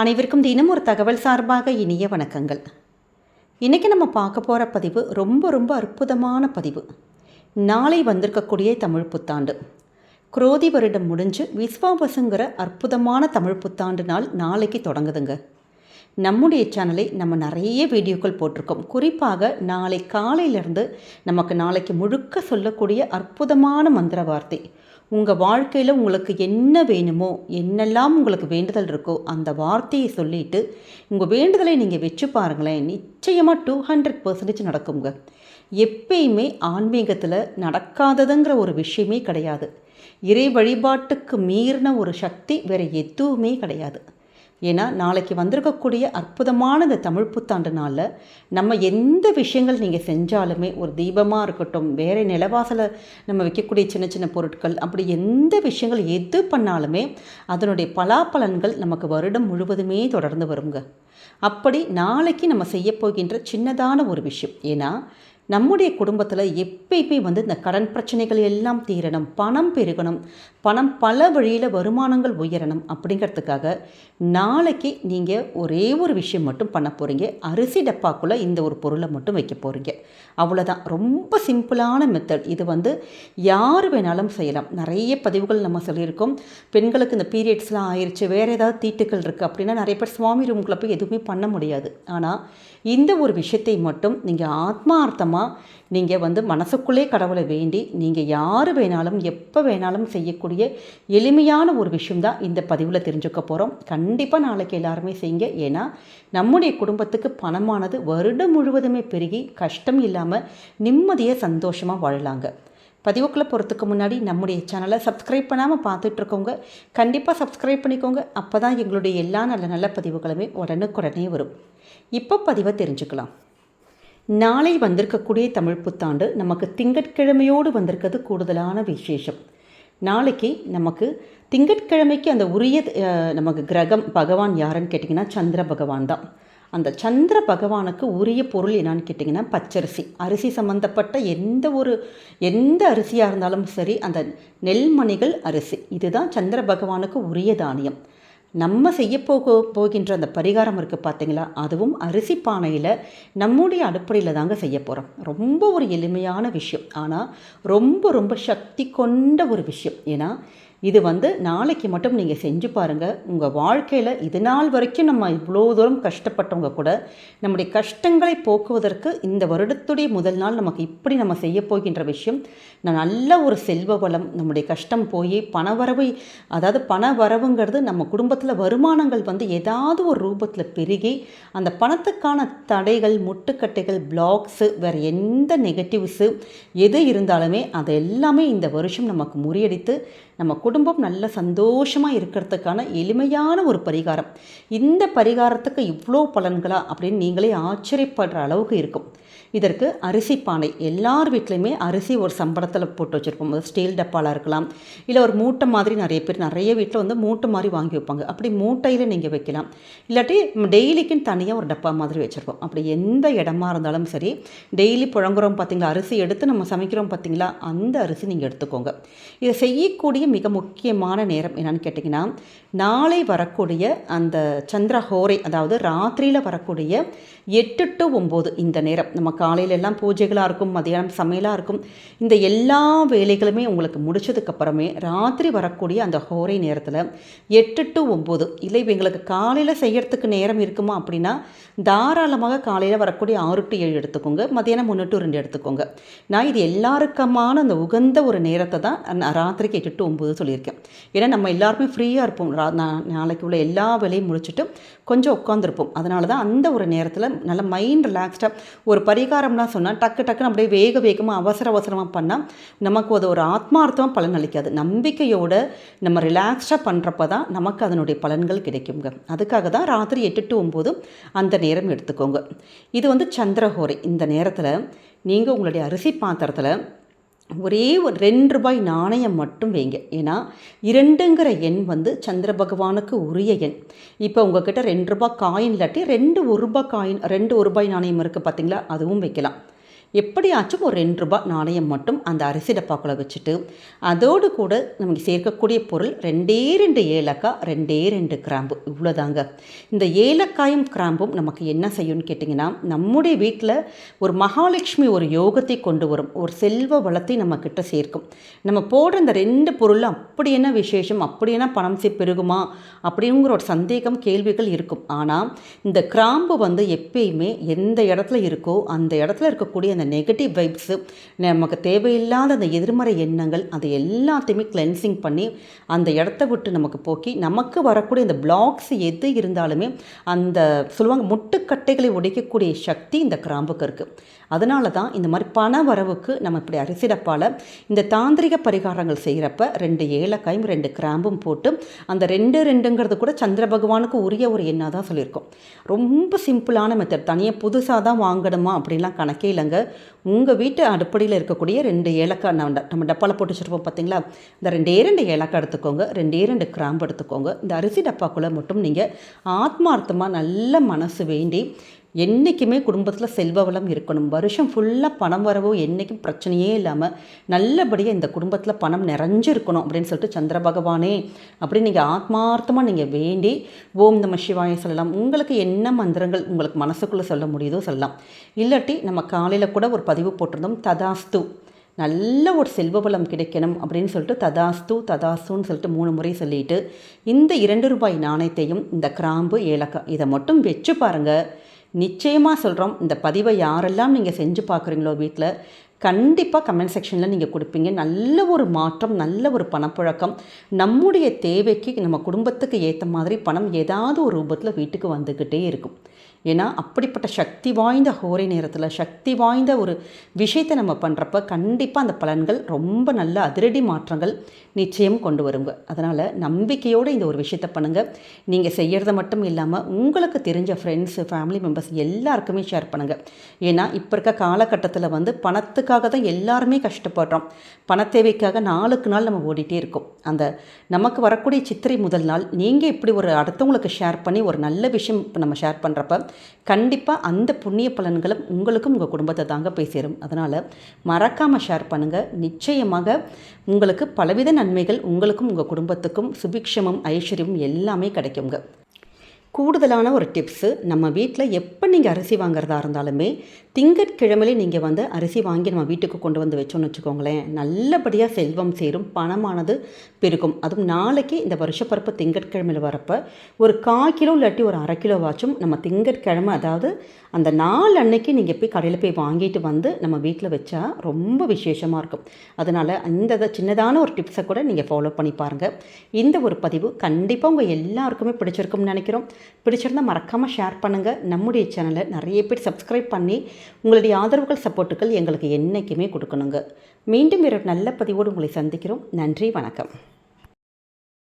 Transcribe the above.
அனைவருக்கும் தினம் ஒரு தகவல் சார்பாக இனிய வணக்கங்கள். இன்றைக்கி நம்ம பார்க்க போகிற பதிவு ரொம்ப ரொம்ப அற்புதமான பதிவு. நாளை வந்திருக்கக்கூடிய தமிழ் புத்தாண்டு. குரோதி வருடம் முடிஞ்சு விஸ்வாபசுங்கிற அற்புதமான தமிழ் புத்தாண்டு நாள் நாளைக்கு தொடங்குதுங்க. நம்முடைய சேனலை நம்ம நிறைய வீடியோக்கள் போட்டிருக்கோம். குறிப்பாக நாளை காலையிலேருந்து நமக்கு நாளைக்கு முழுக்க சொல்லக்கூடிய அற்புதமான மந்திர வார்த்தை உங்கள் வாழ்க்கையில் உங்களுக்கு என்ன வேணுமோ என்னெல்லாம் உங்களுக்கு வேண்டுதல் இருக்கோ அந்த வார்த்தையை சொல்லிட்டு உங்கள் வேண்டுதலை நீங்கள் வச்சு பாருங்களேன். நிச்சயமாக டூ ஹண்ட்ரட் பர்சன்டேஜ் நடக்குங்க. எப்பயுமே ஆன்மீகத்தில் நடக்காததுங்கிற ஒரு விஷயமே கிடையாது. இறை வழிபாட்டுக்கு மீறின ஒரு சக்தி வேறு எதுவுமே கிடையாது. ஏன்னா நாளைக்கு வந்திருக்கக்கூடிய அற்புதமான இந்த தமிழ் புத்தாண்டு நாளில் நம்ம எந்த விஷயங்கள் நீங்கள் செஞ்சாலுமே ஒரு தீபமாக இருக்கட்டும் வேறு நிலவாசலை நம்ம வைக்கக்கூடிய சின்ன சின்ன பொருட்கள் அப்படி எந்த விஷயங்கள் எது பண்ணாலுமே அதனுடைய பலாபலன்கள் நமக்கு வருடம் முழுவதுமே தொடர்ந்து வருங்க. அப்படி நாளைக்கு நம்ம செய்ய போகின்ற சின்னதான ஒரு விஷயம் ஏன்னா நம்முடைய குடும்பத்தில் எப்பயுமே வந்து இந்த கடன் பிரச்சனைகள் எல்லாம் தீரணும் பணம் பெருகணும் பணம் பல வழியில் வருமானங்கள் உயரணும் அப்படிங்கிறதுக்காக நாளைக்கு நீங்கள் ஒரே ஒரு விஷயம் மட்டும் பண்ண போகிறீங்க அரிசி டப்பாக்குள்ளே இந்த ஒரு பொருளை மட்டும் வைக்க போகிறீங்க அவ்வளோதான் ரொம்ப சிம்பிளான மெத்தட் இது வந்து யார் வேணாலும் செய்யலாம். நிறைய பதிவுகள் நம்ம சொல்லியிருக்கோம். பெண்களுக்கு இந்த பீரியட்ஸ்லாம் ஆயிடுச்சு வேறு ஏதாவது தீட்டுக்கள் இருக்குது அப்படின்னா நிறைய பேர் சுவாமி ரூம்குள்ளே போய் எதுவுமே பண்ண முடியாது. ஆனால் இந்த ஒரு விஷயத்தை மட்டும் நீங்கள் ஆத்மார்த்தமாக நீங்கள் வந்து மனசுக்குள்ளே கடவுளை வேண்டி நீங்கள் யார் வேணாலும் எப்போ வேணாலும் செய்யக்கூடிய எளிமையான ஒரு விஷயம் தான் இந்த பதிவில் தெரிஞ்சுக்க போகிறோம் கண்டிப்பாக நாளைக்கு எல்லாருமே செய்யுங்க. ஏன்னா நம்முடைய குடும்பத்துக்கு பணமானது வருடம் முழுவதுமே பெருகி கஷ்டம் இல்லாமல் நிம்மதியாக சந்தோஷமாக வாழலாங்க. பதிவுக்குள்ளே போகிறதுக்கு முன்னாடி நம்முடைய சேனலை சப்ஸ்கிரைப் பண்ணாமல் பார்த்துட்ருக்கோங்க. கண்டிப்பாக சப்ஸ்கிரைப் பண்ணிக்கோங்க. அப்போ தான் எங்களுடைய எல்லா நல்ல நல்ல பதிவுகளுமே உடனுக்குடனே வரும். இப்போ பதிவை தெரிஞ்சுக்கலாம். நாளை வந்திருக்கக்கூடிய தமிழ் புத்தாண்டு நமக்கு திங்கட்கிழமையோடு வந்திருக்கிறது கூடுதலான விசேஷம். நாளைக்கு நமக்கு திங்கட்கிழமைக்கு அந்த உரிய நமக்கு கிரகம் பகவான் யாருன்னு கேட்டிங்கன்னா சந்திர பகவான் தான். அந்த சந்திர பகவானுக்கு உரிய பொருள் என்னான்னு கேட்டிங்கன்னா பச்சரிசி. அரிசி சம்மந்தப்பட்ட எந்த ஒரு எந்த அரிசியாக இருந்தாலும் சரி அந்த நெல்மணிகள் அரிசி. இதுதான் சந்திர பகவானுக்கு உரிய தானியம். நம்ம செய்ய போக போகின்ற அந்த பரிகாரம் இருக்குது பார்த்தீங்களா அதுவும் அரிசி பானையில் நம்முடைய அடுப்படையில் தாங்க செய்ய போகிறோம் ரொம்ப ஒரு எளிமையான விஷயம். ஆனால் ரொம்ப ரொம்ப சக்தி கொண்ட ஒரு விஷயம். ஏன்னா இது வந்து நாளைக்கு மட்டும் நீங்கள் செஞ்சு பாருங்கள் உங்கள் வாழ்க்கையில் இது நாள் வரைக்கும் நம்ம இவ்வளோ தூரம் கஷ்டப்பட்டவங்க கூட நம்முடைய கஷ்டங்களை போக்குவதற்கு இந்த வருடத்துடைய முதல் நாள் நமக்கு இப்படி நம்ம செய்ய போகின்ற விஷயம். நான் நல்ல ஒரு செல்வ வளம் நம்முடைய கஷ்டம் போய் பணவரவை அதாவது பண வரவுங்கிறது நம்ம குடும்பத்தில் வருமானங்கள் வந்து ஏதாவது ஒரு ரூபத்தில் பெருகி அந்த பணத்துக்கான தடைகள் முட்டுக்கட்டைகள் பிளாக்ஸு வேறு எந்த நெகட்டிவ்ஸு எது இருந்தாலுமே அது எல்லாமே இந்த வருஷம் நமக்கு முறியடித்து நம்ம குடும்பம் நல்ல சந்தோஷமாக இருக்கிறதுக்கான எளிமையான ஒரு பரிகாரம். இந்த பரிகாரத்துக்கு இவ்வளோ பலன்களா அப்படின்னு நீங்களே ஆச்சரியப்படுற அளவுக்கு இருக்கும். இதற்கு அரிசி பானை. எல்லார் வீட்லேயுமே அரிசி ஒரு சம்பளத்தில் போட்டு வச்சுருப்போம். ஸ்டீல் டப்பாலாக இருக்கலாம். இல்லை ஒரு மூட்டை மாதிரி நிறைய பேர் நிறைய வீட்டில் வந்து மூட்டை மாதிரி வாங்கி வைப்பாங்க. அப்படி மூட்டையில் நீங்கள் வைக்கலாம். இல்லாட்டி டெய்லிக்குன்னு தனியாக ஒரு டப்பா மாதிரி வச்சுருப்போம். அப்படி எந்த இடமா இருந்தாலும் சரி டெய்லி புழங்குறோம் பார்த்தீங்களா அரிசி எடுத்து நம்ம சமைக்கிறோம் பார்த்தீங்களா அந்த அரிசி நீங்கள் எடுத்துக்கோங்க. இதை செய்யக்கூடிய மிக முக்கியமான நேரம் என்னென்னு கேட்டிங்கன்னா நாளை வரக்கூடிய அந்த சந்திர ஹோரை அதாவது ராத்திரியில் வரக்கூடிய எட்டு டு ஒம்பது இந்த நேரம். நம்ம காலையில எல்லாம் பூஜைகளாக இருக்கும் மதியானம் சமையலாக இருக்கும் இந்த எல்லா வேலைகளுமே உங்களுக்கு முடிச்சதுக்கப்புறமே ராத்திரி வரக்கூடிய அந்த ஹோரை நேரத்தில் எட்டு டு ஒம்பது இல்லை இப்போ எங்களுக்கு காலையில் செய்யறதுக்கு நேரம் இருக்குமா அப்படின்னா தாராளமாக காலையில் வரக்கூடிய ஆறு டு ஏழு எடுத்துக்கோங்க மதியானம் ஒன்று டு ரெண்டு எடுத்துக்கோங்க. நான் இது எல்லாருக்குமான அந்த உகந்த ஒரு நேரத்தை தான் நான் ராத்திரிக்கு எட்டு டு ஒம்பது சொல்லியிருக்கேன். ஏன்னா நம்ம எல்லாருமே ஃப்ரீயாக இருப்போம் நாளைக்கு உள்ள எல்லா வேலையும் முடிச்சுட்டு கொஞ்சம் உட்காந்துருப்போம் அதனால தான் அந்த ஒரு நேரத்தில் நல்ல மைண்ட் ரிலாக்ஸ்டாக ஒரு பரிகாரம்லாம் சொன்னால் டக்கு டக்குன்னு அப்படியே வேக வேகமாக அவசர அவசரமாக பண்ணால் நமக்கு அது ஒரு ஆத்மார்த்தமாக பலன் அளிக்காது. நம்பிக்கையோடு நம்ம ரிலாக்ஸ்டாக பண்ணுறப்ப தான் நமக்கு அதனுடைய பலன்கள் கிடைக்குங்க. அதுக்காக தான் ராத்திரி எட்டு டு ஒம்பது அந்த நேரம் எடுத்துக்கோங்க. இது வந்து சந்திரஹோரை. இந்த நேரத்தில் நீங்கள் உங்களுடைய அரிசி பாத்திரத்தில் ஒரே ஒரு ரெண்டு ரூபாய் நாணயம் மட்டும் வைங்க. ஏன்னா இரண்டுங்கிற எண் வந்து சந்திர பகவானுக்கு உரிய எண். இப்போ உங்ககிட்ட ரெண்டு ரூபாய் காயின் இல்லாட்டி ரெண்டு ஒரு ரூபாய் காயின் ரெண்டு ஒரு ரூபாய் நாணயம் இருக்குது பார்த்தீங்களா அதுவும் வைக்கலாம். எப்படியாச்சும் ஒரு ரெண்டு ரூபாய் நாணயம் மட்டும் அந்த அரிசி டப்பாக்குள்ளே வச்சுட்டு அதோடு கூட நமக்கு சேர்க்கக்கூடிய பொருள் ரெண்டே ரெண்டு ஏலக்காய் ரெண்டே ரெண்டு கிராம்பு. இவ்வளோதாங்க இந்த ஏலக்காயும் கிராம்பும் நமக்கு என்ன செய்யும்னு கேட்டிங்கன்னா நம்முடைய வீட்டில் ஒரு மகாலட்சுமி ஒரு யோகத்தை கொண்டு வரும். ஒரு செல்வ வளத்தை நம்ம கிட்ட சேர்க்கும். நம்ம போடுற இந்த ரெண்டு பொருள் அப்படி என்ன விசேஷம் அப்படி என்ன பணம் சே பெருகுமா அப்படிங்கிற ஒரு சந்தேகம் கேள்விகள் இருக்கும். ஆனால் இந்த கிராம்பு வந்து எப்பயுமே எந்த இடத்துல இருக்கோ அந்த இடத்துல இருக்கக்கூடிய அந்த நெகட்டிவ் வைப்ஸு நமக்கு தேவையில்லாத அந்த எதிர்மறை எண்ணங்கள் அதை எல்லாத்தையுமே கிளென்சிங் பண்ணி அந்த இடத்த விட்டு நமக்கு போக்கி நமக்கு வரக்கூடிய இந்த பிளாக்ஸ் எது இருந்தாலுமே அந்த சொல்லுவாங்க முட்டுக்கட்டைகளை உடைக்கக்கூடிய சக்தி இந்த கிராம்புக்கு இருக்குது அதனால தான் இந்த மாதிரி பண வரவுக்கு நம்ம இப்படி அரிசிடப்பால் இந்த தாந்திரிக பரிகாரங்கள் செய்கிறப்ப ரெண்டு ஏலக்காயும் ரெண்டு கிராம்பும் போட்டு அந்த ரெண்டு ரெண்டுங்கிறது கூட சந்திர பகவானுக்கு உரிய ஒரு எண்ணாக தான் சொல்லியிருக்கோம். ரொம்ப சிம்பிளான மெத்தட் தனியாக புதுசாக தான் வாங்கணுமா அப்படின்லாம் கணக்கே இல்லைங்க. உங்கள் வீட்டு அடுப்படியில் இருக்கக்கூடிய ரெண்டு ஏலக்காய் நம்ம நம்ம டப்பாவில் போட்டு வச்சுருப்போம் பார்த்தீங்களா இந்த ரெண்டே ரெண்டு ஏலக்காய் எடுத்துக்கோங்க ரெண்டே ரெண்டு கிராம்பு எடுத்துக்கோங்க. இந்த அரிசி டப்பாக்குள்ளே மட்டும் நீங்கள் ஆத்மார்த்தமாக நல்ல மனசு வேண்டி என்றைக்குமே குடும்பத்தில் செல்வ வளம் இருக்கணும். வருஷம் ஃபுல்லாக பணம் வரவோ என்றைக்கும் பிரச்சனையே இல்லாமல் நல்லபடியாக இந்த குடும்பத்தில் பணம் நிறைஞ்சிருக்கணும் அப்படின்னு சொல்லிட்டு சந்திர பகவானே அப்படின்னு நீங்கள் ஆத்மார்த்தமாக நீங்கள் வேண்டி ஓம் நம சிவாய சொல்லலாம். உங்களுக்கு என்ன மந்திரங்கள் உங்களுக்கு மனசுக்குள்ளே சொல்ல முடியுதோ சொல்லலாம். இல்லாட்டி நம்ம காலையில் கூட ஒரு பதிவு போட்டிருந்தோம் ததாஸ்து. நல்ல ஒரு செல்வ வளம் கிடைக்கணும் அப்படின்னு சொல்லிட்டு ததாஸ்து ததாஸ்துன்னு சொல்லிட்டு மூணு முறை சொல்லிட்டு இந்த இரண்டு ரூபாய் நாணயத்தையும் இந்த கிராம்பு ஏலக்காய் இதை மட்டும் வச்சு பாருங்கள் நிச்சயமாக சொல்கிறோம் இந்த பதிவை யாரெல்லாம் நீங்கள் செஞ்சு பார்க்குறீங்களோ வீட்டில் கண்டிப்பாக கமெண்ட் செக்ஷனில் நீங்கள் கொடுப்பீங்க. நல்ல ஒரு மாற்றம் நல்ல ஒரு பணப்புழக்கம். நம்முடைய தேவைக்கு நம்ம குடும்பத்துக்கு ஏற்ற மாதிரி பணம் ஏதாவது ஒரு ரூபத்தில் வீட்டுக்கு வந்துக்கிட்டே இருக்கும். ஏன்னா அப்படிப்பட்ட சக்தி வாய்ந்த ஹோரை நேரத்தில் சக்தி வாய்ந்த ஒரு விஷயத்தை நம்ம பண்ணுறப்ப கண்டிப்பாக அந்த பலன்கள் ரொம்ப நல்ல அதிரடி மாற்றங்கள் நிச்சயம் கொண்டு வருங்க. அதனால் நம்பிக்கையோடு இந்த ஒரு விஷயத்தை பண்ணுங்கள் நீங்கள் செய்கிறத மட்டும் இல்லாமல் உங்களுக்கு தெரிஞ்ச ஃப்ரெண்ட்ஸு ஃபேமிலி மெம்பர்ஸ் எல்லாருக்குமே ஷேர் பண்ணுங்கள் ஏன்னா இப்போ இருக்க காலகட்டத்தில் வந்து பணத்துக்காக தான் எல்லாருமே கஷ்டப்படுறோம். பண தேவைக்காக நாளுக்கு நாள் நம்ம ஓடிட்டே இருக்கோம். அந்த நமக்கு வரக்கூடிய சித்திரை முதல் நாள் நீங்கள் இப்படி ஒரு அடுத்தவங்களுக்கு ஷேர் பண்ணி ஒரு நல்ல விஷயம் நம்ம ஷேர் பண்ணுறப்ப கண்டிப்பாக அந்த புண்ணிய பலன்களும் உங்களுக்கும் உங்கள் குடும்பத்தை தாங்க போய் சேரும். அதனால் மறக்காமல் ஷேர் பண்ணுங்கள் நிச்சயமாக உங்களுக்கு பலவித நன்மைகள் உங்களுக்கும் உங்கள் குடும்பத்துக்கும் சுபிக்ஷமும் ஐஸ்வர்யமும் எல்லாமே கிடைக்குங்க. கூடுதலான ஒரு டிப்ஸு நம்ம வீட்டில் எப்போ நீங்கள் அரிசி வாங்குறதா இருந்தாலுமே திங்கட்கிழமையிலே நீங்கள் வந்து அரிசி வாங்கி நம்ம வீட்டுக்கு கொண்டு வந்து வச்சோன்னு வச்சுக்கோங்களேன் நல்லபடியாக செல்வம் சேரும் பணமானது பெருகும். அதுவும் நாளைக்கு இந்த வருஷப்பரப்பு திங்கட்கிழமையில் வரப்போ ஒரு கால் கிலோ இல்லாட்டி ஒரு அரை கிலோ வாச்சும் நம்ம திங்கட்கிழமை அதாவது அந்த நாள் அன்னைக்கு நீங்கள் போய் கடையில் போய் வாங்கிட்டு வந்து நம்ம வீட்டில் வச்சா ரொம்ப விசேஷமாக இருக்கும். அதனால் இந்த சின்னதான ஒரு டிப்ஸை கூட நீங்கள் ஃபாலோ பண்ணி பாருங்கள் இந்த ஒரு பதிவு கண்டிப்பாக உங்கள் எல்லாருக்குமே பிடிச்சிருக்கும்னு நினைக்கிறோம். பிடிச்சிருந்தால் மறக்காமல் ஷேர் பண்ணுங்கள் நம்முடைய சேனலை நிறைய பேர் சப்ஸ்கிரைப் பண்ணி உங்களுடைய ஆதரவுகள் சப்போர்ட்டுகள் எங்களுக்கு என்றைக்குமே கொடுக்கணுங்க. மீண்டும் ஒரு நல்ல பதிவோடு உங்களை சந்திக்கிறோம். நன்றி வணக்கம்.